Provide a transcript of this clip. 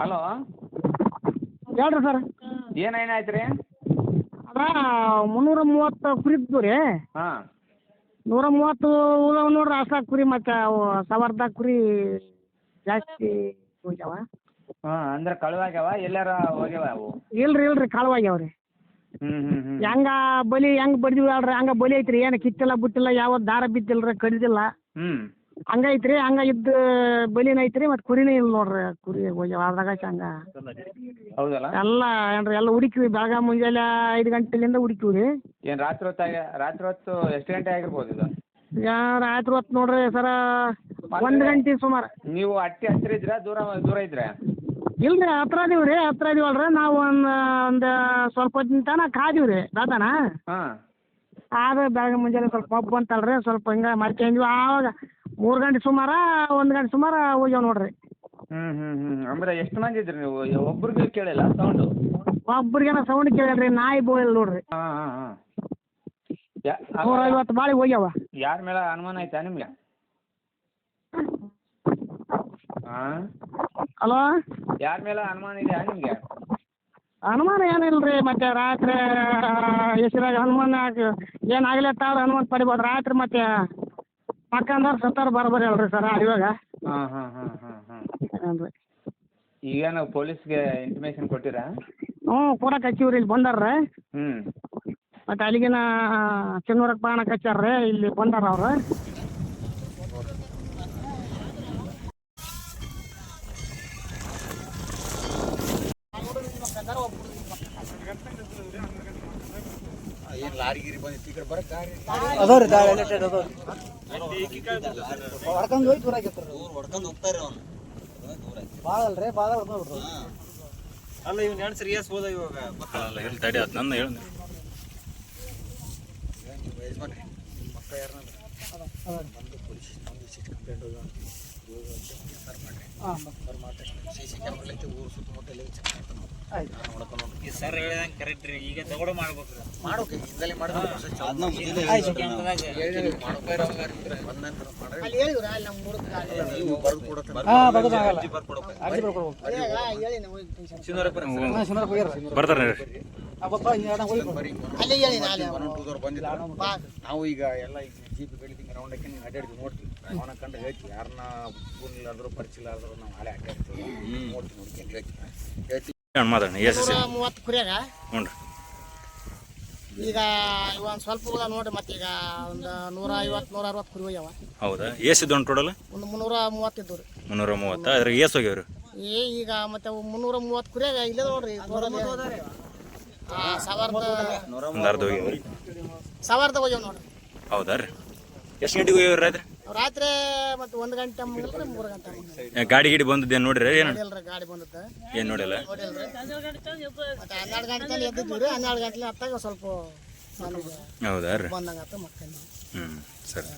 Hello? ಹೇಳ್ರಿ sir. ಏನು ಏನಾಯ್ತು ರೀ ಅದ ಮುನ್ನೂರ ಮೂವತ್ತು ಕುರಿ ಇದ್ದು ರೀ. ಹಾಂ. ನೂರ ಮೂವತ್ತು ಉಳವ್ ನೋಡ್ರಿ ಅಷ್ಟ ಕುರಿ ಮತ್ತು ಅವು ಸವರ್ದ ಕುರಿ ಜಾಸ್ತಿ ಹೋಗ್ಯಾವ ಹಾಂ ಅಂದ್ರೆ ಕಳುವಾಗ್ಯಾವ? ಎಲ್ಲಾರ ಹೋಗ್ಯಾವ ಅವು? ಇಲ್ರಿ ಇಲ್ರಿ ಕಾಳವಾಗ್ಯಾವ ರೀ. ಹ್ಞೂ ಹ್ಞೂ ಹ್ಞೂ ಹೆಂಗ ಬಲಿ ಹೆಂಗ್ ಬಡ್ದಿವಿ ಅಲ್ರಿ ಹಂಗ ಬಲಿ ಐತ್ರಿ ಏನು ಕಿತ್ತಿಲ್ಲ ಬಿಟ್ಟಿಲ್ಲ ಯಾವ ದಾರ ಬಿದ್ದಿಲ್ಲ ರೀ ಕಡಿದಿಲ್ಲ. ಹ್ಞೂ ಹಂಗೈತ್ರಿ ಹಂಗ ಇದ್ದ ಬಲಿನ ಐತ್ರಿ ಮತ್ತು ಕುರಿನೇ ಇಲ್ಲ ನೋಡ್ರಿ ಕುರಿ ಹೋಗ್ಯಾವ ಅದ್ರಾಗ ಹಂಗ. ಹೌದಲ್ಲ? ಎಲ್ಲ ಏನ್ರಿ ಎಲ್ಲ ಹುಡುಕಿವಿ ಬೆಳಗ್ಗೆ ಮುಂಜಾನೆ ಐದು ಗಂಟೆಲಿಂದ ಹುಡುಕಿವಿ ರೀ. ಏನು ರಾತ್ರಿ ಹೊತ್ತಾಗ ರಾತ್ರಿ ಹೊತ್ತು ಎಷ್ಟು ಗಂಟೆ ಆಗಿರ್ಬೋದು ಇದು? ಯಾ ರಾತ್ರಿ ಹೊತ್ತು ನೋಡ್ರಿ ಸರ ಒಂದು ಗಂಟೆ ಸುಮಾರು. ನೀವು ಅಟ್ಟಿ ಹತ್ತಿರ ಇದ್ರೆ ದೂರ ದೂರ ಇದ್ರಾ? ಇಲ್ರಿ ಹತ್ರ ಅದೀವಿ ರೀ ಹತ್ರ ಇದೀವಲ್ರಿ ನಾವು ಒಂದು ಒಂದು ಸ್ವಲ್ಪ ಹೊತ್ತಿನ ತನಕ ಕಾದೀವಿ ರೀ ದಾದಾನ. ಹಾಂ. ಆದ್ರೆ ಬೆಳಗ್ಗೆ ಮುಂಜಾನೆ ಸ್ವಲ್ಪ ಮಬ್ಬು ಬಂತಲ್ರಿ ಸ್ವಲ್ಪ ಹಿಂಗೆ ಮಾಡ್ಕೊಂಡ್ವಿ ಆವಾಗ ಮೂರು ಗಂಟೆ ಸುಮಾರ ಒಂದು ಗಂಟೆ ಸುಮಾರು ಹೋಗ್ಯಾವ ನೋಡ್ರಿ. ಹ್ಞೂ ಹ್ಞೂ ಹ್ಞೂ ಅಂದ್ರೆ ಎಷ್ಟು ಮಂದಿ ಇದ್ರಿ ನೀವು? ಒಬ್ರಿಗೆ ಕೇಳಿಲ್ಲ ಸೌಂಡು ಒಬ್ರಿಗೇನ ಸೌಂಡ್ ಕೇಳಿದ್ರಿ ನಾಯಿ ಬೋಯಿಲ್ ನೋಡ್ರಿ. ಹಾಂ ಹಾಂ ಹಾಂ. ನೂರ ಐವತ್ತು ಬಾಳಿ ಹೋಗ್ಯಾವ. ಯಾರ ಮೇಲೆ ಅನುಮಾನ ಆಯ್ತಾ ನಿಮಗೆ? ಹಾಂ. ಹಲೋ? ಯಾರ ಮೇಲೆ ಅನುಮಾನ ಇದೆಯಾ ನಿಮಗೆ? ಹನುಮಾನ ಏನಿಲ್ಲ ರೀ ಮತ್ತೆ ರಾತ್ರಿ ಎಸಿರಾಗ ಹನುಮಾನ ಏನು ಆಗ್ಲತ್ತಾರ ಹನುಮಾನ್ ಪಡಿಬೋದು. ರಾತ್ರಿ ಮತ್ತೆ ಮಕ್ಕಂದವ್ರು ಸತ್ತಾರ ಬರೋಬರಿ ಅಲ್ರಿ ಸರ್ ಇವಾಗ. ಹಾಂ ಹಾಂ ಹಾಂ ಹಾಂ ಹಾಂ. ಹಾಂ ರೀ ಈಗೇನು ಪೊಲೀಸ್ಗೆ ಇಂಟಿಮೇಷನ್ ಕೊಟ್ಟಿರಾ? ಹ್ಞೂ ಕೊಡಕ್ಕೆ ಹಚ್ಚಿವ್ರಿ ಇಲ್ಲಿ ಬಂದಾರ ಹ್ಞೂ ಮತ್ತು ಅಲ್ಲಿಗಿನ ಚಿನ್ನೂರಕ್ಕೆ ಬಾಣಕ್ಕೆ ಹಚ್ಚಾರ ರೀ ಇಲ್ಲಿ ಬಂದಾರ ಅವ್ರು. ಅದಾವ ರೀ ದಾರಿ ಎಲ್ಲ ಅದಾವ ಹೊಡ್ಕೊಂಡು ಹೋಗಿ ದೂರ ಆಗಿರ್ತಾರೆ ಹೊಡ್ಕೊಂಡು ಹೋಗ್ತಾರೆ ಅವ್ನು. ಭಾಳ ಅಲ್ರಿ ಭಾಳ ಹೊಡ್ಕೊಂಡು ಅಲ್ಲ ಇವ್ನ ಹೆಣ್ಣು ಸರಿಯಾಸ್ ಹೋದ ಇವಾಗ. ಮಕ್ಕಳಲ್ಲ ಹೇಳಿ ತಡಿ ಅದು ನನ್ನ ಹೇಳಿ ಯಜಮಾನ್ರಿ. ಮಕ್ಕ ಯಾರನ್ನ ಬಂದು ಪೊಲೀಸ್ ಸಿಟ್ ಕಂಪ್ಲೇಂಟ್ ಹೋಗ್ಯಾವ ಸರ್ ಮಾಡ್ರಿ. ಹಾಂ. ಸರ್ ಮಾಡಿ ಸಿ ಸಿ ಕ್ಯಾಮ್ರಾ ಐತೆ ಊರು ಸುತ್ತಮುತ್ತ ಎಲ್ಲ ಚೆಕ್ ಮಾಡ್ತಾನೆ ನೋಡಿ ಸರ್ ಹೇಳಿದಂಗೆ ಕರೆಕ್ಟ್ ರೀ. ಈಗ ಮಾಡ್ಬೇಕು ಮಾಡೋಕೆ ಹಿಂದಲೇ ನೀವು ಈಗ ಎಲ್ಲ ಈಗ ಜೀಪ್ ಬೆಳಿತೀವಿ ರೌಂಡ್ ಹಾಕಿ ನೀವು ಅಡ್ಡಾಡ್ತೀವಿ ನೋಡ್ತೀವಿ. ಅವನ ಕಂಡು ಹೇಳ್ತೀವಿ ಯಾರನ್ನ ಫೋನ್ ಇಲ್ಲಾದ್ರು ಪರಿಚಯ ಇಲ್ಲಾದ್ರು ನಾವು ಹಾಳೆ ಅಡ್ಡಾಡ್ತೀವಿ ನೋಡ್ತೀವಿ ನೋಡ್ಕೊಂಡು ಹೇಳ್ತೀವಿ. ಹೇಳ್ತೀವಿ ಹಣ್ಣು ಮಾತಾಡಿ ಎಸ್ ಎಸ್. ಮೂವತ್ತು ಕುರಿಯಾಗ? ಹ್ಞೂ ರೀ. ಈಗ ಒಂದು ಸ್ವಲ್ಪ ಉಳ್ದ ನೋಡ್ರಿ ಮತ್ತೆ ಈಗ ಒಂದು ನೂರ ಐವತ್ತು ನೂರ ಅರವತ್ತು ಕುರಿ ಹೋಗ್ಯಾವ. ಹೌದಾ? ಏಸಿದ್ದು ಒಂದು ಟೋಟಲ್ ಒಂದು ಮುನ್ನೂರ ಮೂವತ್ತಿದ್ದು ರೀ ಮುನ್ನೂರ ಮೂವತ್ತು? ಅದ್ರಾಗ ಎಸ್ ಹೋಗ್ಯಾವ್ರಿ? ಏ ಈಗ ಮತ್ತೆ ಅವು ಮುನ್ನೂರ ಮೂವತ್ತು ಕುರಿಯಾಗ ಇಲ್ಲೇ ನೋಡ್ರಿ ಸವಾರ್ದ ಸಾವಿರದ ಹೋಗ್ಯಾವ ನೋಡ್ರಿ. ಹೌದಾ ರೀ? ಎಷ್ಟು ಗಂಟೆಗೆ ಹೋಗ್ಯಾವ್ರಿ ರಾತ್ರಿ? ರಾತ್ರಿ ಮತ್ತೆ ಒಂದು ಗಂಟೆ ಮುಗಿಲ್ರಿ ಮೂರು ಗಂಟೆ ಗಾಡಿ ಗಿಡಿ ಬಂದದ್ದು ಏನು ನೋಡ್ರಿ? ಏನು? ಗಾಡಿ ಬಂದದ್ದು. ಏನು ನೋಡಿಲ್ಲ? ನೋಡಿಲ್ರಿ ಮತ್ತೆ ಹನ್ನೆರಡು ಗಂಟೆ ಎದ್ದಿದ್ವಿ ರೀ ಹನ್ನೆರಡು ಗಂಟೆ ಹತ್ತಾಗ ಸ್ವಲ್ಪ ನನಗೆ ಹೌದಾ ರೀ? ಬಂದಂಗೆ ಆತ ಮತ್ತೆ ಹ್ಞೂ ಸರಿ.